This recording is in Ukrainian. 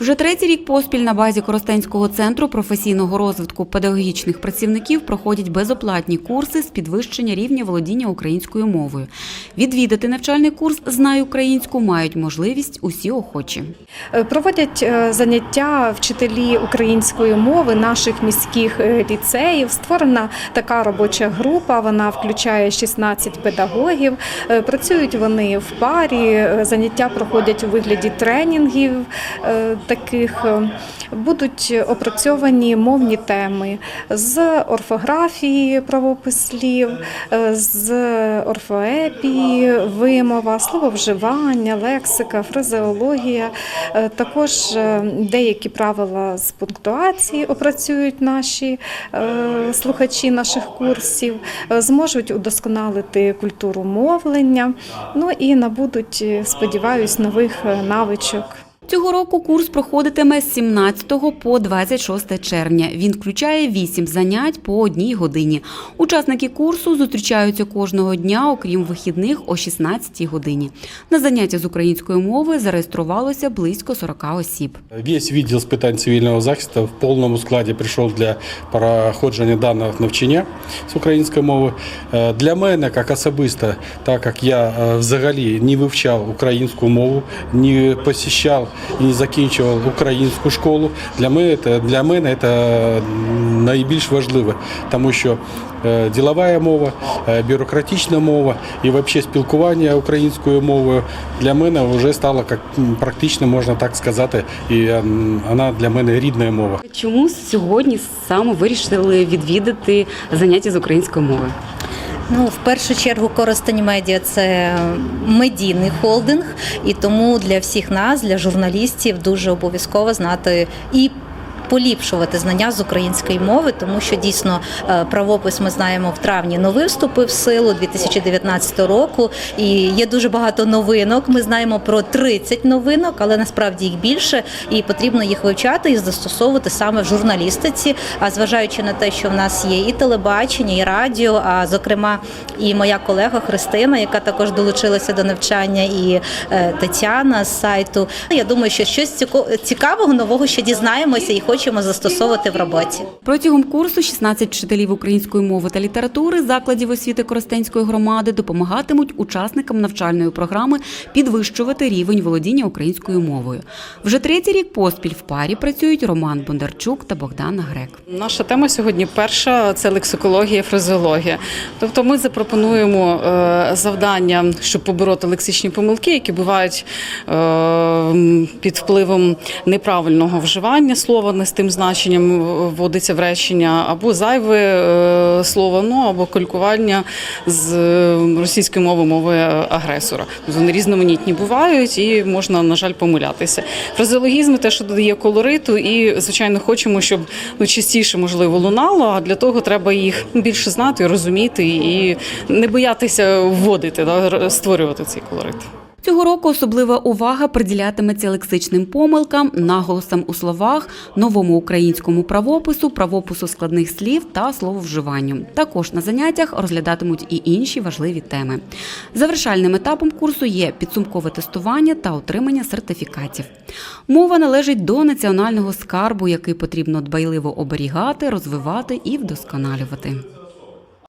Вже третій рік поспіль на базі Коростенського центру професійного розвитку педагогічних працівників проходять безоплатні курси з підвищення рівня володіння українською мовою. Відвідати навчальний курс «Знай українську» мають можливість усі охочі. Е, Проводять е, заняття вчителі української мови наших міських е, ліцеїв. Створена така робоча група. Вона включає 16 педагогів. Працюють вони в парі. Заняття проходять у вигляді тренінгів таких. Е, Будуть опрацьовані мовні теми з орфографії, правопис слів, е, з орфоепії, вимова, слововживання, лексика, фразеологія. Е, Також деякі правила з пунктуації опрацюють наші слухачі наших курсів, зможуть удосконалити культуру мовлення, ну і набудуть, сподіваюсь, нових навичок. Цього року курс проходитиме з 17 по 26 червня. Він включає 8 занять по одній годині. Учасники курсу зустрічаються кожного дня, окрім вихідних, о 16 годині. На заняття з української мови зареєструвалося близько 40 осіб. Весь відділ з питань цивільного захисту в повному складі прийшов для проходження даного навчання з української мови. Е, Для мене, як особисто, так як я е, взагалі не вивчав українську мову, не посіщав і закінчував українську школу, для мене для мене це найбільш важливе, тому що е, ділова мова, е, бюрократична мова і взагалі спілкування українською мовою для мене вже стало як практично, можна так сказати, і вона для мене рідна мова. Чому сьогодні саме вирішили відвідати заняття з української мови? Ну, в першу чергу, Коростень Медіа це медійний холдинг, і тому для всіх нас, для журналістів, дуже обов'язково знати і. Поліпшувати знання з української мови, тому що дійсно е, правопис ми знаємо в травні новий вступив в силу 2019 року. І є дуже багато новинок. Ми знаємо про 30 новинок, але насправді їх більше, і потрібно їх вивчати і застосовувати саме в журналістиці. А зважаючи на те, що в нас є і телебачення, і радіо, а зокрема, і моя колега Христина, яка також долучилася до навчання, і е, Тетяна з сайту. Я думаю, що щось цікавого нового ще дізнаємося і хочемо застосовувати в роботі. Протягом курсу 16 вчителів української мови та літератури закладів освіти Коростенської громади допомагатимуть учасникам навчальної програми підвищувати рівень володіння українською мовою. Вже третій рік поспіль в парі працюють Роман Бондарчук та Богдана Грек. Наша тема сьогодні перша це лексикологія, фразеологія. Тобто ми запропонуємо е, завдання, щоб побороти лексичні помилки, які бувають е, під впливом неправильного вживання слова не з тим значенням вводиться в речення, або зайве е, слово, ну або калькування з е, російської мови мови агресора. Тобто Вони різноманітні бувають і можна, на жаль, помилятися. Фразеологізм те, що додає колориту, і звичайно хочемо, щоб ну частіше можливо лунало. А для того треба їх більше знати, розуміти і не боятися вводити, да, створювати цей колорит. Цього року особлива увага приділятиметься лексичним помилкам, наголосам у словах, новому українському правопису, правопису складних слів та слововживанню. Також на заняттях розглядатимуть і інші важливі теми. Завершальним етапом курсу є підсумкове тестування та отримання сертифікатів. Мова належить до національного скарбу, який потрібно дбайливо оберігати, розвивати і вдосконалювати.